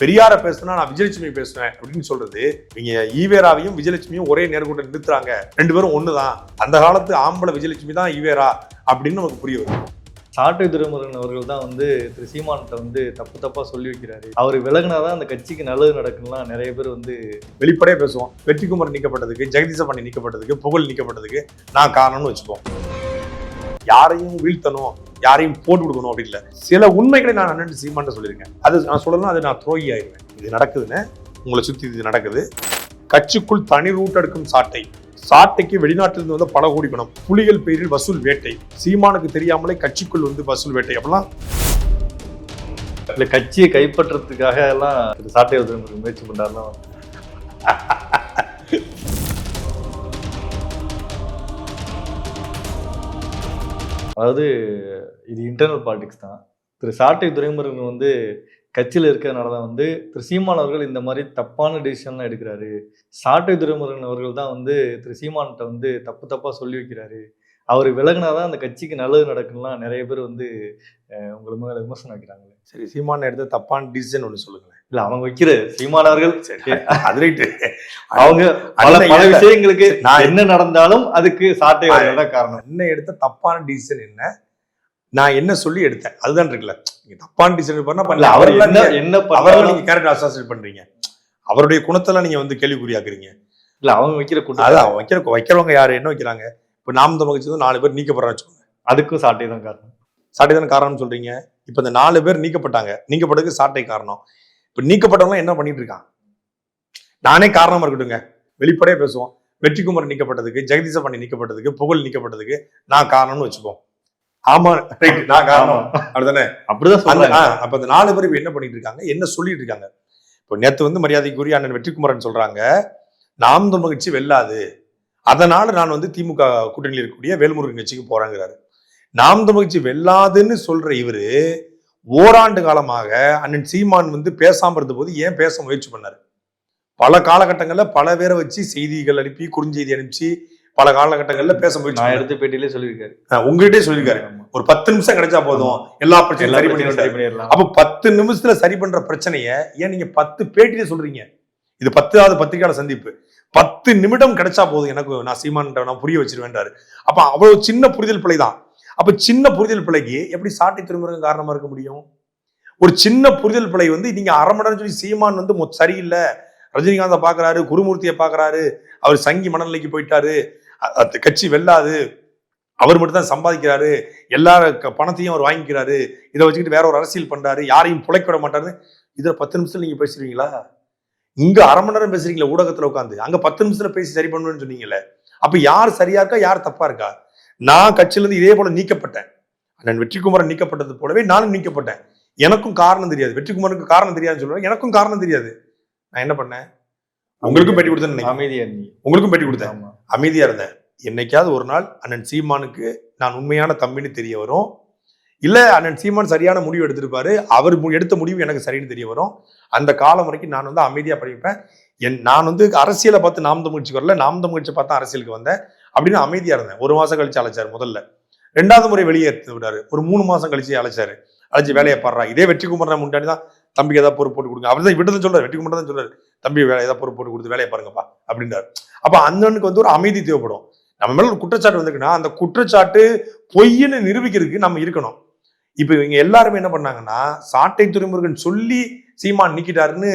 பெரியார பேசுனா நான் விஜயலட்சுமி பேசுவேன் அப்படின்னு சொல்றது நீங்க ஈவேராவையும் விஜயலட்சுமியும் ஒரே நேர்கூட்டம் நிறுத்துறாங்க. ரெண்டு பேரும் ஒண்ணுதான். அந்த காலத்து ஆம்பளை விஜயலட்சுமி தான் ஈவேரா அப்படின்னு நமக்கு புரிய வரும் சாட்டை துரைமுருகன் அவர்கள் தான் வந்து திரு சீமான்கிட்ட வந்து தப்பு தப்பா சொல்லி வைக்கிறாரு. அவர் விலகினாதான் அந்த கட்சிக்கு நல்லது நடக்கும்லாம் நிறைய பேர் வந்து வெளிப்படையா பேசுவோம். வெற்றிக்குமரன் நீக்கப்பட்டதுக்கு ஜெகதீச பண்ணி நீக்கப்பட்டதுக்கு புகழ் நீக்கப்பட்டதுக்கு நான் காரணம்னு வச்சுப்போம். யாரையும் வீழ்த்தணும். யாரையும் போட்டு கொடுக்கணும் அப்படின்னு இல்லை. சில உண்மைகளை நான் அண்ணன் சீமான்ட்ட சொல்லியிருக்கேன். அது நான் சொல்லலாம் அது நான் துரோகி ஆயிடுவேன். இது நடக்குதுன்னு உங்களை சுத்தி இது நடக்குது. கட்சிக்குள் தனி ரூட் எடுக்கும் சாட்டை. சாட்டைக்கு வெளிநாட்டிலிருந்து வந்து பல கோடி பணம். புலிகள் பெயரில் வசூல் வேட்டை. சீமானுக்கு தெரியாமலே கட்சிக்குள் வந்து வசூல் வேட்டை. அப்படிலாம் கட்சியை கைப்பற்றதுக்காக எல்லாம் சாட்டை முயற்சி பண்ணாருன்னா அதாவது இது இன்டர்னல் பாலிடிக்ஸ் தான். திரு சாட்டை துரைமுருகன் வந்து கட்சியில் இருக்கிறதுனால தான் வந்து திரு சீமான் அவர்கள் இந்த மாதிரி தப்பான டிசிஷன்லாம் எடுக்கிறாரு. சாட்டை துரைமுருகன் அவர்கள் தான் வந்து திரு சீமான்கிட்ட வந்து தப்பு தப்பாக சொல்லி வைக்கிறாரு. அவர் விலகினாதான் அந்த கட்சிக்கு நல்லது நடக்கும்லாம் நிறைய பேர் வந்து உங்களை மேலே விமர்சனம் வைக்கிறாங்களே. சரி சீமான் எடுத்த தப்பான டிசிஷன் ஒன்று சொல்லுங்களேன். இல்லை அவங்க வைக்கிற சீமான் அவர்கள். சரி அது ரைட்டு அவங்க பல பல விஷயங்களுக்கு நான் என்ன நடந்தாலும் அதுக்கு சாட்டை தான் காரணம். என்ன எடுத்த தப்பான டிசிஷன் என்ன? நான் என்ன சொல்லி எடுத்தேன்? அதுதான் இருக்குல்ல. நீங்க தப்பான டிசிஷன் பண்ணா பண்ணல அவர் என்ன என்ன அவரெல்லாம் நீங்க கேரக்டர் அசாசினேட் பண்றீங்க. அவருடைய குணத்தெல்லாம் நீங்க வந்து கேள்விக்குறியாக்குறீங்க. இல்ல அவங்க வைக்கிற கூட்டம் அதான் வைக்கிற வைக்கிறவங்க யாரு? என்ன வைக்கிறாங்க? இப்ப நாம் தமிழ் வந்து நாலு பேர் நீக்கப்படுறான்னு வச்சுக்கோங்க. அதுக்கும் சாட்டை தான் காரணம். சாட்டை தானே காரணம்னு சொல்றீங்க? இப்ப இந்த நாலு பேர் நீக்கப்பட்டாங்க. நீக்கப்பட்டதுக்கு சாட்டை காரணம். இப்ப நீக்கப்பட்டவங்க என்ன பண்ணிட்டு இருக்கான் நானே காரணமா இருக்கட்டுங்க வெளிப்படையா பேசுவோம். வெற்றிக்குமரன் நீக்கப்பட்டதுக்கு ஜெகதீச பண்ணி நீக்கப்பட்டதுக்கு புகழ் நீக்கப்பட்டதுக்கு நான் காரணம்னு வச்சுப்போம். ஆமா. ரைட் நான் காரணம். அப்படிதானே அப்படிதான் அப்ப அந்த நாலு பேர் என்ன பண்ணிட்டு இருக்காங்க? என்ன சொல்லிட்டு இருக்காங்க? இப்போ நேத்து வந்து மரியாதைக்குரிய அண்ணன் வெற்றிக்குமரன் சொல்றாங்க நாம் தமிழ் கட்சி வெல்லாது. அதனால நான் வந்து திமுக கூட்டணியில் இருக்கக்கூடிய வேல்முருகன் கட்சிக்கு போறேங்கிறாரு. நாம் தமிழ் கட்சி வெல்லாதுன்னு சொல்ற இவரு ஓராண்டு காலமாக அண்ணன் சீமான் வந்து பேசாம இருந்த போது ஏன் பேச முயற்சி பண்ணாரு? பல காலகட்டங்கள்ல பல பேரை வச்சு செய்திகள் அனுப்பி குறுஞ்செய்தி அனுப்பிச்சு பல காலகட்டங்கள்ல பேச முயற்சி. எடுத்த பேட்டியிலே சொல்லியிருக்காரு. ஆ, உங்ககிட்டயே சொல்லியிருக்காரு. ஒரு பத்து நிமிஷம் கிடைச்சா போதும். எல்லா பிரச்சனையும் பண்ணி சரி பண்ணிடலாம். அப்ப பத்து நிமிஷத்துல சரி பண்ற பிரச்சனைய ஏன் நீங்க பத்து பேட்டியில சொல்றீங்க? இது பத்தாவது பத்திரிகையாளர் சந்திப்பு. பத்து நிமிடம் கிடைச்சா போதும் எனக்கு நான் சீமான் நான் புரிய வச்சிருவேன்றாரு. அப்ப அவ்வளவு சின்ன புரிதல் பிழை தான் அப்ப சின்ன புரிதல் பிழைக்கு எப்படி சாட்டை திருமுருகன் காரணமா இருக்க முடியும்? ஒரு சின்ன புரிதல் பிழை வந்து நீங்க அரை மணி சொல்லி சீமான் வந்து சரியில்லை. ரஜினிகாந்தை பாக்குறாரு குருமூர்த்தியை பாக்குறாரு. அவர் சங்கி மனநிலைக்கு போயிட்டாரு. அந்த கட்சி வெல்லாது. அவர் மட்டும் தான் சம்பாதிக்கிறாரு. எல்லா பணத்தையும் அவர் வாங்கிக்கிறாரு. இதை வச்சுக்கிட்டு வேற ஒரு அரசியல் பண்றாரு. யாரையும் புழைக்க விட மாட்டாரு இதுல பத்து நிமிஷத்தில் நீங்க பேசுறீங்களா இங்க அரை மணி நேரம் பேசுறீங்களா ஊடகத்துல உட்காந்து அங்க பத்து நிமிஷத்துல பேசி சரி பண்ணுவேன்னு சொன்னீங்கல்ல அப்ப யார் சரியா இருக்கா யார் தப்பா இருக்கா? நான் கட்சியில இருந்து இதே போல நீக்கப்பட்டேன். அண்ணன் வெற்றிக்குமரன் நீக்கப்பட்டது போலவே நானும் நீக்கப்பட்டேன். எனக்கும் காரணம் தெரியாது. வெற்றிக்குமரனுக்கு காரணம் தெரியாதுன்னு சொல்லுவேன். எனக்கும் காரணம் தெரியாது. நான் என்ன பண்ணேன்? உங்களுக்கும் பேட்டி நினைக்கிறேன். அமைதியா நீ உங்களுக்கும் பேட்டி கொடுத்தேன். அமைதியா இருந்தேன். என்னைக்காவது ஒரு நாள் அண்ணன் சீமானுக்கு நான் உண்மையான தம்பின்னு தெரிய வரும். இல்லை அண்ணன் சீமான் சரியான முடிவு எடுத்திருப்பாரு. அவர் மு- எடுத்த முடிவு எனக்கு சரின்னு தெரிய வரும். அந்த காலம் வரைக்கும் நான் வந்து அமைதியாக படிப்பேன். என் நான் வந்து அரசியலை பார்த்து நாம் தமிழ்ச்சி வரல. நாம் தமிழ்ச்சி பார்த்தா அரசியலுக்கு வந்தேன். அப்படின்னு அமைதியாக இருந்தேன். ஒரு மாதம் கழிச்சு அழைச்சாரு முதல்ல. ரெண்டாவது முறை வெளியே எடுத்து விட்டாரு. ஒரு மூணு மாதம் கழிச்சு அழைச்சாரு. அழைச்சி வேலையை பாடுறா. இதே வெற்றி குமரன் முன்னாடி தான் தம்பிக்கு ஏதாவது பொறுப்பு போட்டு கொடுங்க. அவர் தான் விட்டு சொல்றாரு. வெற்றிக்குமரன் தான் சொல்றாரு. தம்பி வேலை ஏதாவது பொறுப்பு போட்டு கொடுத்து வேலையை பாருங்கப்பா அப்படின்றாரு. அப்போ அண்ணனுக்கு வந்து ஒரு அமைதி தேவைப்படும். நம்ம மேல ஒரு குற்றச்சாட்டு வந்திருக்குன்னா அந்த குற்றச்சாட்டு பொய்ன்னு நிரூபிக்கிறதுக்கு நம்ம இருக்கணும். இப்போ இவங்க எல்லாருமே என்ன பண்ணாங்கன்னா சாட்டை துறைமுருகன் சொல்லி சீமான் நீக்கிட்டாருன்னு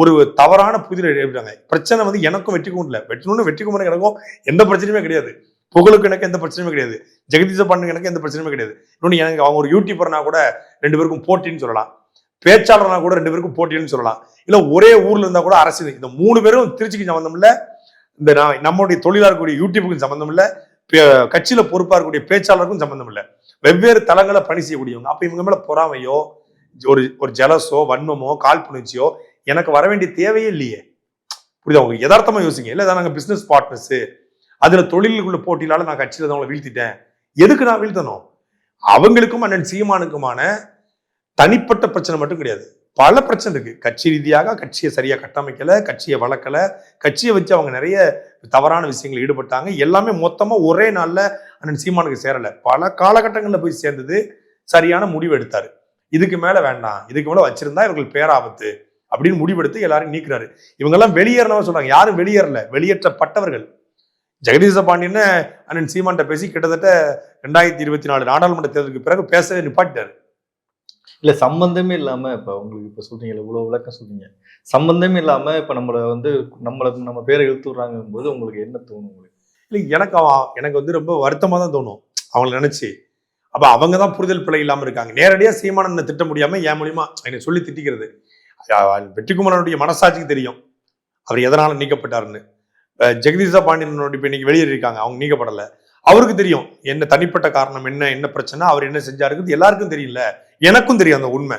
ஒரு தவறான புதிரை எழுதிட்டாங்க பிரச்சனை வந்து எனக்கும் வெற்றிக்கும் இல்லை வெற்றணும்னு வெற்றிக்குமரன் எனக்கும் எந்த பிரச்சனையுமே கிடையாது. புகழுக்கு எனக்கு எந்த பிரச்சனையுமே கிடையாது. ஜெகதீச பண்ணுக்கு எனக்கு எந்த பிரச்சனையுமே கிடையாது. இன்னொன்று எனக்கு அவங்க ஒரு யூடியூபர்னா கூட ரெண்டு பேருக்கும் போட்டின்னு சொல்லலாம். பேச்சாளர்னா கூட ரெண்டு பேருக்கும் போட்டின்னு சொல்லலாம். இல்லை ஒரே ஊர்ல இருந்தால் கூட அரசு இந்த மூணு பேரும் திருச்சிக்கு சம்மந்தம் இல்லை. இந்த நான் நம்முடைய இருக்கக்கூடிய யூடியூபுக்கும் சம்மந்தம் இல்லை. கட்சியில் பொறுப்பாக இருக்கக்கூடிய பேச்சாளருக்கும் சம்மந்தம் இல்லை. வெவ்வேறு தளங்களை பணி செய்யக்கூடியவங்க. அப்ப இவங்க மேல பொறாமையோ ஒரு ஒரு ஜலசோ வன்மமோ காழ்ப்புணர்ச்சியோ எனக்கு வர வேண்டிய தேவையே இல்லையே. புரியுதா? உங்களுக்கு யதார்த்தமா யோசிங்க. இல்லை நாங்க பிசினஸ் பார்ட்னர்ஸ் அதுல தொழிலுக்குள்ள போட்டியிலால நான் கட்சியில தான் அவங்களை வீழ்த்திட்டேன். எதுக்கு நான் வீழ்த்தணும்? அவங்களுக்கும் அண்ணன் சீமானுக்குமான தனிப்பட்ட பிரச்சனை மட்டும் கிடையாது. பல பிரச்சனை இருக்கு. கட்சி ரீதியாக கட்சியை சரியா கட்டமைக்கல கட்சியை வளர்க்கல கட்சியை வச்சு அவங்க நிறைய தவறான விஷயங்கள் ஈடுபட்டாங்க. எல்லாமே மொத்தமா ஒரே நாள்ல அண்ணன் சீமானுக்கு சேரல. பல காலகட்டங்களில் போய் சேர்ந்தது சரியான முடிவு எடுத்தாரு. இதுக்கு மேல வேண்டாம். இதுக்கு மேல வச்சிருந்தா இவர்கள் பேராபத்து அப்படின்னு முடிவெடுத்து எல்லாரும் நீக்குறாரு. இவங்கெல்லாம் வெளியேறினவங்க சொல்றாங்க. யாரும் வெளியேறல. வெளியேற்றப்பட்டவர்கள். ஜெகதீச பாண்டியன்னு அண்ணன் சீமான்ட்ட பேசி கிட்டத்தட்ட ரெண்டாயிரத்தி இருபத்தி நாலு நாடாளுமன்ற தேர்தலுக்கு பிறகு பேசவே நிப்பாட்டிட்டாரு. இல்லை சம்பந்தமே இல்லாமல் இப்போ உங்களுக்கு இப்போ சொல்றீங்க இவ்வளோ விளக்கம் சொல்கிறீங்க சம்பந்தமே இல்லாமல் இப்போ நம்மளை வந்து நம்மளை நம்ம பேரை இழுத்து போது உங்களுக்கு என்ன தோணும் உங்களுக்கு? இல்லை எனக்கு அவன் எனக்கு வந்து ரொம்ப வருத்தமாக தான் தோணும் அவங்கள நினச்சி. அப்போ அவங்க தான் புரிதல் பிழை இல்லாமல் இருக்காங்க. நேரடியாக சீமானனை திட்ட முடியாமல் என் மூலியமா என்னை சொல்லி திட்டிக்கிறது. வெற்றிக்குமாரனுடைய வெற்றிக்குமரனுடைய மனசாட்சிக்கு தெரியும். அவர் எதனால் நீக்கப்பட்டாருன்னு. ஜெகதீஷா ஜெகதீசா பாண்டியனோட இன்னைக்கு வெளியேறியிருக்காங்க அவங்க நீக்கப்படலை. அவருக்கு தெரியும் என்ன தனிப்பட்ட காரணம் என்ன என்ன பிரச்சனை அவர் என்ன செஞ்சாருக்குது எல்லாருக்கும் தெரியல எனக்கும் தெரியும் அந்த உண்மை.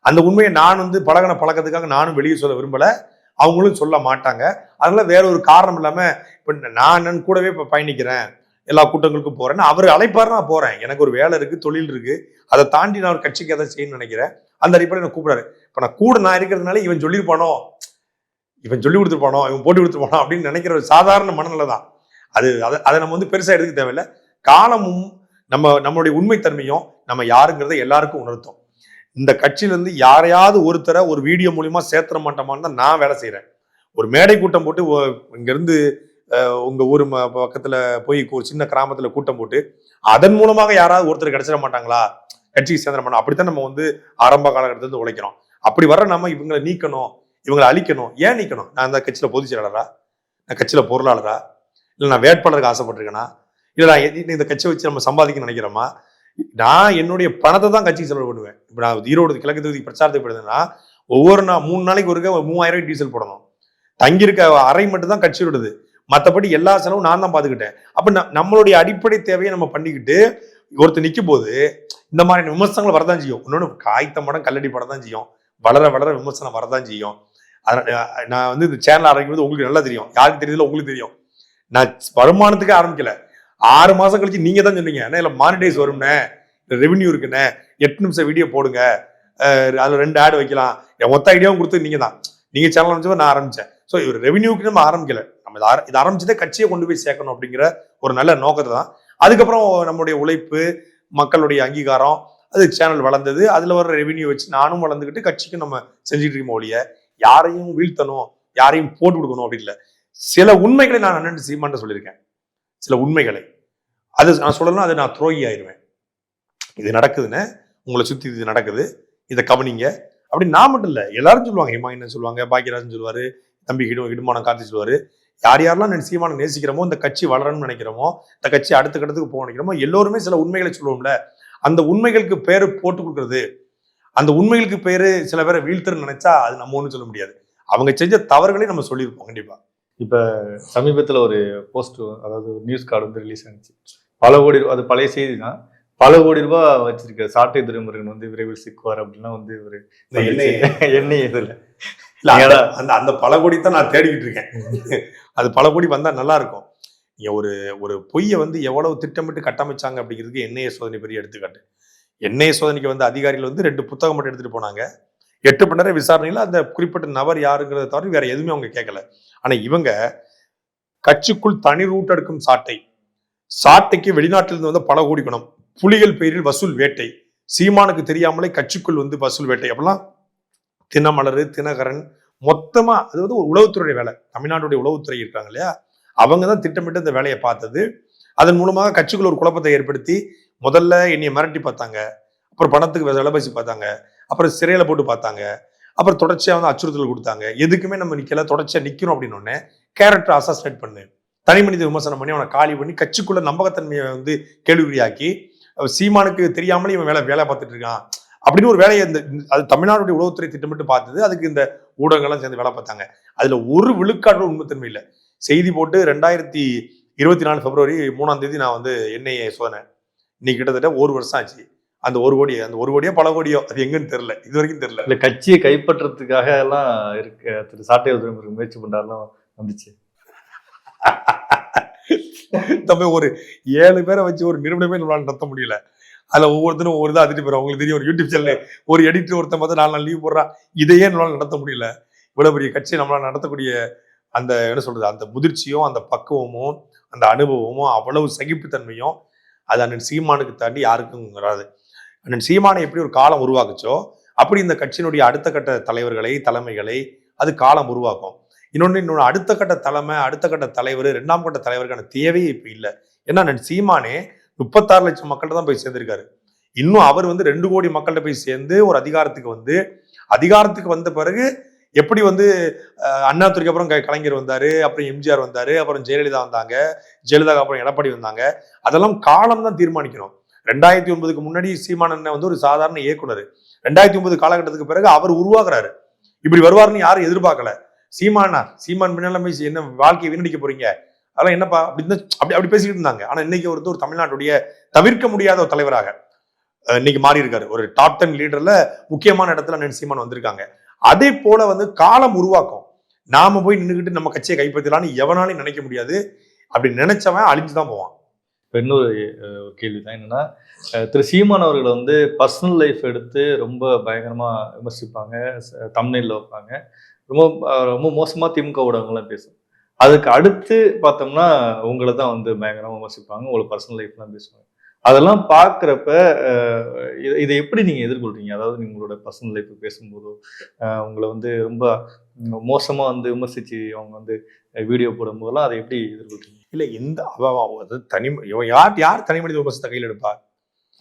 அந்த உண்மையை நான் வந்து பழகின பழக்கத்துக்காக நானும் வெளியே சொல்ல விரும்பலை. அவங்களும் சொல்ல மாட்டாங்க. அதனால வேற ஒரு காரணம் இல்லாமல் இப்போ நான் அண்ணன் கூடவே இப்போ பயணிக்கிறேன். எல்லா கூட்டங்களுக்கும் போறேன்னு அவர் அழைப்பார் நான் போறேன். எனக்கு ஒரு வேலை இருக்கு தொழில் இருக்கு. அதை தாண்டி நான் ஒரு கட்சிக்கு எதாவது செய்யணும்னு நினைக்கிறேன். அந்த அடிப்படையில் என்ன கூப்பிடாரு இப்போ நான் கூட நான் இருக்கிறதுனால இவன் சொல்லியிருப்பானோ? இவன் சொல்லி கொடுத்துருப்பானோ? இவன் போட்டு கொடுத்துருப்பானோ? அப்படின்னு நினைக்கிற ஒரு சாதாரண மனநிலை தான். அது அதை அதை நம்ம வந்து பெருசாக எடுத்துக்க தேவையில்ல. காலமும் நம்ம நம்மளுடைய உண்மைத்தன்மையும் நம்ம யாருங்கிறத எல்லாருக்கும் உணர்த்தும். இந்த கட்சியிலேருந்து யாரையாவது ஒருத்தரை ஒரு வீடியோ மூலியமா சேர்த்துற மாட்டோமான்னு தான் நான் வேலை செய்கிறேன் ஒரு மேடை கூட்டம் போட்டு இங்கேருந்து உங்கள் ஊர் ம- போய் ஒரு சின்ன கிராமத்தில் கூட்டம் போட்டு அதன் மூலமாக யாராவது ஒருத்தர் கிடைச்சிட மாட்டாங்களா? கட்சிக்கு சேர்ந்துட மாட்டோம் அப்படித்தான் நம்ம வந்து ஆரம்ப காலகட்டத்துலேருந்து உழைக்கிறோம். அப்படி வர நம்ம இவங்களை நீக்கணும் இவங்களை அழிக்கணும். ஏன் நீக்கணும்? நான் இந்த கட்சியில் பொதுச் செயலாளரா? நான் கட்சியில் பொருளாளரா? இல்லை நான் வேட்பாளருக்கு ஆசைப்பட்டிருக்கேனா? இல்லை நான் இந்த கட்சியை வச்சு நம்ம சம்பாதிக்க நினைக்கிறோமா? நான் என்னுடைய பணத்தை தான் கட்சிக்கு செலவு பண்ணுவேன். இப்போ நான் ஈரோடு கிழக்கு தொகுதி பிரச்சாரத்தை போயிடுதுன்னா ஒவ்வொரு நாள் மூணு நாளைக்கு ஒருக்க ஒரு மூவாயிரம் ரூபாய் டீசல் போடணும். தங்கியிருக்க அறை மட்டும் தான் கட்சியோடது மற்றபடி எல்லா செலவும் நான் தான் பார்த்துக்கிட்டேன் அப்போ நம்மளுடைய அடிப்படை தேவையை நம்ம பண்ணிக்கிட்டு ஒருத்தர் நிற்கும் போது இந்த மாதிரி விமர்சனங்கள் வரதான் செய்யும். இன்னொன்று காய்த்த மடம் கல்லடி படம் தான் செய்யும். வளர வளர விமர்சனம் வரதான் செய்யும். அதனால நான் வந்து இந்த சேனல் ஆரம்பிக்கிறது உங்களுக்கு நல்லா தெரியும். யாருக்கு தெரியுதுல உங்களுக்கு தெரியும். நான் வருமானத்துக்கே ஆரம்பிக்கல. ஆறு மாசம் கழிச்சு நீங்க தான் சொன்னீங்க ஏன்னா இல்லை மானிடைஸ் வரும்னே ரெவென்யூ இருக்குண்ணே எட்டு நிமிஷம் வீடியோ போடுங்க அதில் ரெண்டு ஆடு வைக்கலாம். என் மொத்த ஐடியாவும் கொடுத்து நீங்க தான். நீங்க சேனல் ஆரம்பிச்சப்ப நான் ஆரம்பிச்சேன். ஸோ இவர் ரெவென்யூக்கு நம்ம ஆரம்பிக்கல. நம்ம இதை ஆர- ஆரம்பிச்சதே கட்சியை கொண்டு போய் சேர்க்கணும் அப்படிங்கிற ஒரு நல்ல நோக்கத்தை தான். அதுக்கப்புறம் நம்முடைய உழைப்பு மக்களுடைய அங்கீகாரம் அது சேனல் வளர்ந்தது. அதில் வர ரெவென்யூ வச்சு நானும் வளர்ந்துக்கிட்டு கட்சிக்கு நம்ம செஞ்சுட்டு இருக்கோம் ஒழிய யாரையும் வீழ்த்தணும் யாரையும் போட்டு கொடுக்கணும் அப்படி இல்லை. சில உண்மைகளை நான் அண்ணன் சீமான்ட்ட சொல்லியிருக்கேன். சில உண்மைகளை. அது நான் சொல்லலாம் அது நான் துரோகி ஆயிருவேன். இது நடக்குதுன்னு உங்களை சுத்தி இது நடக்குது இதை கவனிங்க. அப்படி நான் மட்டும் இல்லை எல்லாரும் சொல்லுவாங்க ஹிமாயின்னு சொல்லுவாங்க பாக்கியராஜன் சொல்லுவார் தம்பி இடு இடுமானம் கார்த்தி சொல்லுவார். யார் யாரெல்லாம் நான் சீமான நேசிக்கிறோமோ இந்த கட்சி வளரணும்னு நினைக்கிறோமோ இந்த கட்சி அடுத்த கட்டத்துக்கு போக நினைக்கிறோமோ எல்லோருமே சில உண்மைகளை சொல்லுவோம்ல. அந்த உண்மைகளுக்கு பேர் போட்டு கொடுக்குறது. அந்த உண்மைகளுக்கு பேர் சில பேரை வீழ்த்துன்னு நினைச்சா அது நம்ம ஒன்றும் சொல்ல முடியாது. அவங்க செஞ்ச தவறுகளை நம்ம சொல்லியிருப்போம் கண்டிப்பாக கண்டிப்பா சமீபத்துல ஒரு போஸ்ட் அதாவது ஒரு நியூஸ் கார்டு வந்து ரிலீஸ் ஆனிச்சு பல கோடி ரூபா அது பழைய செய்தி தான் பல கோடி ரூபாய் வச்சிருக்க சாட்டை துறைமுருகன் வந்து விரைவில் சிக்குவார் அப்படின்னா வந்து ஒரு எண்ணெய் எண்ணெய். இதுல இல்ல அந்த-. அந்த பல கோடி தான் நான் தேடிக்கிட்டு இருக்கேன். அது பல கோடி வந்தா நல்லா இருக்கும் ஒரு ஒரு பொய்யை வந்து எவ்வளவு திட்டமிட்டு கட்டமைச்சாங்க அப்படிங்கிறதுக்கு எண்ணெய சோதனை பெரிய எடுத்துக்காட்டு. எண்ணெய சோதனைக்கு வந்து அதிகாரிகள் வந்து ரெண்டு புத்தகம் மட்டும் எடுத்துட்டு போனாங்க. எட்டு மணி நேரம் விசாரணையில் அந்த குறிப்பிட்ட நபர் யாருங்கிறத தவிர வேற எதுவுமே அவங்க கேட்கல ஆனா இவங்க கட்சிக்குள் தனி ரூட் எடுக்கும் சாட்டை. சாட்டைக்கு வெளிநாட்டிலிருந்து வந்து பல கோடி குணம் புலிகள் பெயரில் வசூல் வேட்டை. சீமானுக்கு தெரியாமலே கட்சிக்குள் வந்து வசூல் வேட்டை. அப்படிலாம் தினமலர் தினகரன் மொத்தமா அது வந்து ஒரு உளவுத்துறை வேலை. தமிழ்நாட்டுடைய உளவுத்துறை இருக்காங்க இல்லையா? அவங்க தான் திட்டமிட்டு இந்த வேலையை பார்த்தது. அதன் மூலமாக கட்சிக்குள்ள ஒரு குழப்பத்தை ஏற்படுத்தி முதல்ல என்னைய மிரட்டி பார்த்தாங்க. அப்புறம் பணத்துக்கு விலை பேசி பார்த்தாங்க. அப்புறம் சிறையில் போட்டு பார்த்தாங்க. அப்புறம் தொடர்ச்சியாக வந்து அச்சுறுத்தல் கொடுத்தாங்க. எதுக்குமே நம்ம நிற்கல தொடர்ச்சியாக நிற்கணும் அப்படின்னு கேரக்டர் அசாசினேட் பண்ணு. தனி மனித விமர்சனம் பண்ணி அவனை காலி பண்ணி கட்சிக்குள்ள நம்பகத்தன்மையை வந்து கேள்விக்குறியாக்கி சீமானுக்கு தெரியாமலே இவன் வேலை வேலை பார்த்துட்டு இருக்கான். அப்படின்னு ஒரு வேலையை இந்த அது தமிழ்நாடுடைய உளவுத்துறை திட்டமிட்டு பார்த்தது. அதுக்கு இந்த ஊடகங்கள்லாம் சேர்ந்து வேலை பார்த்தாங்க. அதுல ஒரு விழுக்காடு உண்மைத்தன்மை இல்லை. செய்தி போட்டு ரெண்டாயிரத்தி இருபத்தி நாலு பிப்ரவரி மூணாம் தேதி நான் வந்து என்ஐஏ சோதனை. இன்னைக்கு கிட்டத்தட்ட ஒரு வருஷம் ஆச்சு. அந்த ஒரு கோடி அந்த ஒரு கோடியோ பல கோடியோ அது எங்கன்னு தெரியல. இது வரைக்கும் தெரியல. இல்ல கட்சியை கைப்பற்றதுக்காக எல்லாம் இருக்க திரு. சாட்டை துறைமுருகன் முயற்சி பண்ணாரெல்லாம் வந்துச்சு. தம்பி ஒரு ஏழு பேரை வச்சு ஒரு நிறுவனமே நம்மளால நடத்த முடியல. அதுல ஒவ்வொருத்தரும் ஒவ்வொரு இதாக அதிட்டு போறோம் உங்களுக்கு தெரியும் ஒரு யூடியூப் சேனல் ஒரு எடிட்டர் ஒருத்தன் பார்த்து நாலு நாள் லீவ் போடுறான் இதையே நம்மளால நடத்த முடியல. இவ்வளவு பெரிய கட்சியை நம்மளால நடத்தக்கூடிய அந்த என்ன சொல்றது அந்த முதிர்ச்சியும் அந்த பக்குவமும் அந்த அனுபவமும் அவ்வளவு சகிப்புத்தன்மையும் அது அண்ணன் சீமானுக்கு தாண்டி யாருக்கும் வராது. அண்ணன் சீமானை எப்படி ஒரு காலம் உருவாக்குச்சோ அப்படி இந்த கட்சியினுடைய அடுத்த கட்ட தலைவர்களை தலைமைகளை அது காலம் உருவாக்கும். இன்னொன்று இன்னொன்று அடுத்த கட்ட தலைமை அடுத்த கட்ட தலைவர் ரெண்டாம் கட்ட தலைவருக்கான தேவையே இப்போ இல்லை. ஏன்னா நான் சீமானே முப்பத்தாறு லட்சம் மக்கள்கிட்ட தான் போய் சேர்ந்திருக்காரு. இன்னும் அவர் வந்து ரெண்டு கோடி மக்கள்கிட்ட போய் சேர்ந்து ஒரு அதிகாரத்துக்கு வந்து அதிகாரத்துக்கு வந்த பிறகு எப்படி வந்து அஹ், அண்ணாதுரைக்கு அப்புறம் க- கலைஞர் வந்தார் அப்புறம் எம்ஜிஆர் வந்தார் அப்புறம் ஜெயலலிதா வந்தாங்க ஜெயலலிதாக்கு அப்புறம் எடப்பாடி வந்தாங்க அதெல்லாம் காலம் தான் தீர்மானிக்கணும். ரெண்டாயிரத்தி ஒன்பதுக்கு முன்னாடி சீமான் அண்ணன் வந்து ஒரு சாதாரண இயக்குனர். ரெண்டாயிரத்தி ஒன்பது காலகட்டத்துக்கு பிறகு அவர் உருவாக்குறாரு இப்படி வருவாருன்னு யாரும் எதிர்பார்க்கல. சீமானா சீமான் பின்னால போய் என்ன வாழ்க்கையை வீணடிக்க போறீங்க? அதெல்லாம் என்னப்பா அப்படின்னு அப்படி அப்படி பேசிட்டு இருந்தாங்க. ஆனா இன்னைக்கு ஒருத்தர் ஒரு தமிழ்நாட்டுடைய தவிர்க்க முடியாத ஒரு தலைவராக இன்னைக்கு மாறி இருக்காரு ஒரு டாப் டென் லீடர்ல முக்கியமான இடத்துல அண்ணன் சீமான் வந்திருக்காங்க. அதே போல வந்து காலம் உருவாக்கும். நாம போய் நின்றுக்கிட்டு நம்ம கட்சியை கைப்பற்றலான்னு எவனாலையும் நினைக்க முடியாது. அப்படி நினைச்சவன் அழிஞ்சுதான் போவான். இப்போ இன்னொரு ஒரு கேள்வி தான் என்னன்னா திரு சீமான் அவர்களை வந்து பர்சனல் லைஃப் எடுத்து ரொம்ப பயங்கரமாக விமர்சிப்பாங்க தமிழ்நெல்ல வைப்பாங்க. ரொம்ப ரொம்ப மோசமாக திமுக ஊடகங்கள்லாம் பேசும். அதுக்கு அடுத்து பார்த்தோம்னா உங்களை தான் வந்து பயங்கரமாக விமர்சிப்பாங்க உங்களை பர்சனல் லைஃப்லாம் பேசுவாங்க. அதெல்லாம் பார்க்குறப்ப இதை இதை எப்படி நீங்கள் எதிர்கொள்றீங்க? அதாவது உங்களோட பர்சனல் லைஃப் பேசும்போதோ உங்களை வந்து ரொம்ப மோசமாக வந்து விமர்சித்து அவங்க வந்து வீடியோ போடும்போதெல்லாம் அதை எப்படி எதிர்கொள்றீங்க? இல்ல அது தனி யார் யார் தனி மனித விமர்சனத்தை கையில் எடுப்பா?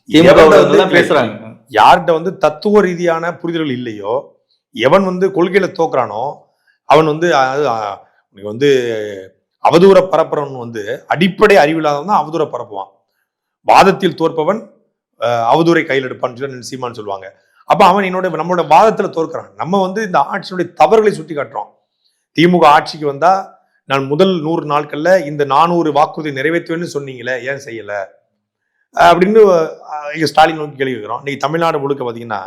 திமுக எவன் வந்து- ஊடகங்கள்லாம் பேசுறாங்க. யார்கிட்ட வந்து தத்துவ ரீதியான புரிதல்கள் இல்லையோ எவன் வந்து கொள்கையில தோக்குறானோ அவன் வந்து வந்து அவதூற பரப்புறவன் வந்து அடிப்படை அறிவில்லாதவன் தான் அவதூற பரப்புவான். வாதத்தில் தோற்பவன் அஹ், அவதூறை கையில் எடுப்பான்னு சொல்லி சீமான் சொல்லுவாங்க. அப்ப அவன் என்னோட நம்மளோட வாதத்துல தோற்கிறான். நம்ம வந்து இந்த ஆட்சியினுடைய தவறுகளை சுட்டி காட்டுறோம் திமுக ஆட்சிக்கு வந்தா நான் முதல் நூறு நாட்களில் இந்த நானூறு வாக்குறுதி நிறைவேற்றுவேன்னு சொன்னீங்களே ஏன் செய்யல? அப்படின்னு ஸ்டாலின் நோக்கி கேள்வி இன்னைக்கு தமிழ்நாடு முழுக்க பார்த்தீங்கன்னா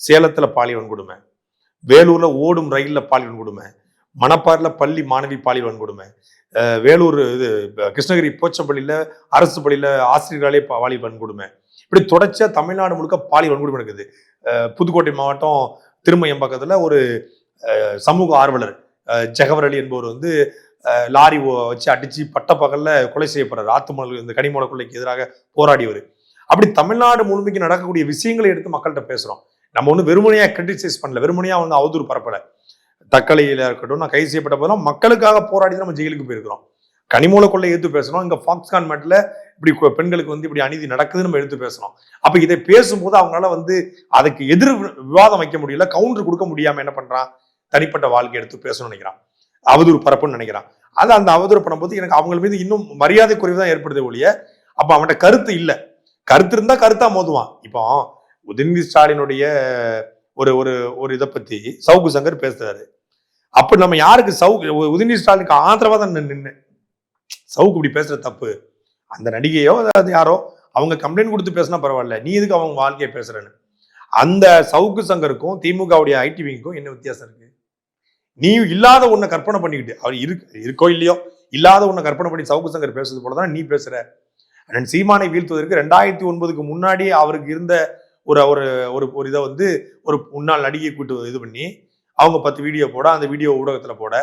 சேலத்தில் பாலியல் கொடுமை வேலூரில் ஓடும் ரயிலில் பாலியல் கொடுமை மணப்பாறுல பள்ளி மாணவி பாலியல் கொடுமை வேலூர் இது கிருஷ்ணகிரி போச்சப்பள்ளியில் அரசு பள்ளியில் ஆசிரியர்களாலே பாலியல் வன்கொடுமை இப்படி தொடர்ச்சியாக தமிழ்நாடு முழுக்க பாலியல் வன்கொடுமை இருக்குது புதுக்கோட்டை மாவட்டம் திருமயம்பக்கத்துல ஒரு சமூக ஆர்வலர் ஜெகவரளி ஜெகவர் அலி என்பவர் வந்து லாரி வச்சு வச்சு அடிச்சு பட்டப்பகல்ல கொலை செய்யப்படுறாரு. ஆத்துமணல் இந்த கனிமூல கொள்ளைக்கு எதிராக போராடியவர். அப்படி தமிழ்நாடு முழுமைக்கு நடக்கக்கூடிய விஷயங்களை எடுத்து மக்கள்கிட்ட பேசுறோம். நம்ம ஒன்றும் வெறுமனையா கிரிட்டிசைஸ் பண்ணல. வெறுமனையாக வந்து அவதூறு பரப்பல. தக்கலையில இருக்கட்டும் நான் கைது செய்யப்பட்ட போதும் மக்களுக்காக போராடி தான் நம்ம ஜெயிலுக்கு போயிருக்கிறோம். கனிமூல கொள்ளை எடுத்து பேசுறோம். இங்கே ஃபாக்ஸ்கான் மேட்ல இப்படி பெண்களுக்கு வந்து இப்படி அநீதி நடக்குதுன்னு நம்ம எடுத்து பேசுறோம். அப்ப இதை பேசும்போது அவங்களால வந்து அதுக்கு எதிர் விவாதம் வைக்க முடியல. கவுண்டர் கொடுக்க முடியாம என்ன பண்றான்? தனிப்பட்ட வாழ்க்கை எடுத்து பேசணும்னு நினைக்கிறான். அவதூறு பரப்புன்னு நினைக்கிறான். அது அந்த அவதூறு பண்ணும்போது எனக்கு அவங்க மீது இன்னும் மரியாதை குறைவு தான் ஏற்படுது ஒழிய அப்ப அவன்கிட்ட கருத்து இல்லை. கருத்து இருந்தா கருத்தா மோதுவான். இப்போ உதயநிதி ஸ்டாலினுடைய ஒரு ஒரு ஒரு இதை பத்தி சவுக்கு சங்கர் பேசுறாரு. அப்ப நம்ம யாருக்கு சவுக்கு உதயநிதி ஸ்டாலினுக்கு ஆதரவா தான் நின்று சவுக்கு இப்படி பேசுற தப்பு. அந்த நடிகையோ அது யாரோ அவங்க கம்ப்ளைண்ட் கொடுத்து பேசினா பரவாயில்ல. நீ எதுக்கு அவங்க வாழ்க்கையை பேசுறேன்னு. அந்த சவுக்கு சங்கருக்கும் திமுகவுடைய ஐடிவிக்கும் என்ன வித்தியாசம் இருக்கு? நீ இல்லாத ஒன்றை கற்பனை பண்ணிக்கிட்டு அவர் இருக்கு இருக்கோ இல்லையோ இல்லாத ஒன்றை கற்பனை பண்ணி சவுக்கு சங்கர் பேசுறது போல தான் நீ பேசுற. அண்ணன் சீமானை வீழ்த்துவதற்கு ரெண்டாயிரத்தி ஒன்பதுக்கு முன்னாடி அவருக்கு இருந்த ஒரு ஒரு ஒரு ஒரு இதை வந்து ஒரு முன்னாள் நடிகை கூட்டு இது பண்ணி அவங்க பத்து வீடியோ போட அந்த வீடியோ ஊடகத்தில் போட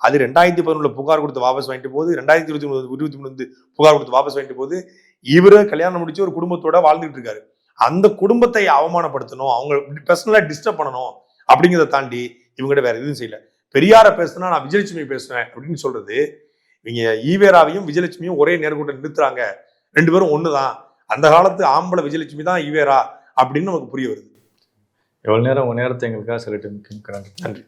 அது ரெண்டாயிரத்தி பதினொன்றுல புகார் கொடுத்து வாபஸ் வாங்கிட்டு போது ரெண்டாயிரத்தி இருபத்தி மூணு இருபத்தி மூணு வந்து புகார் கொடுத்து வாபஸ் வாங்கிட்டு போது இவரு கல்யாணம் முடிச்சு ஒரு குடும்பத்தோட வாழ்ந்துட்டு இருக்காரு. அந்த குடும்பத்தை அவமானப்படுத்தணும் அவங்க பர்சனலாக டிஸ்டர்ப் பண்ணணும் அப்படிங்கிறத தாண்டி இவங்ககிட்ட வேற எதுவும் செய்யல. பெரியார பேசுனா நான் விஜயலட்சுமி பேசுவேன் அப்படின்னு சொல்றது இவங்க ஈவேராவையும் விஜயலட்சுமியும் ஒரே நேர்கூட்டம் நிறுத்துறாங்க. ரெண்டு பேரும் ஒண்ணுதான். அந்த காலத்து ஆம்பளை விஜயலட்சுமி தான் ஈவேரா அப்படின்னு நமக்கு புரிய வருது. எவ்வளவு நேரம் உங்க நேரத்தை எங்களுக்காக நன்றி நன்றி.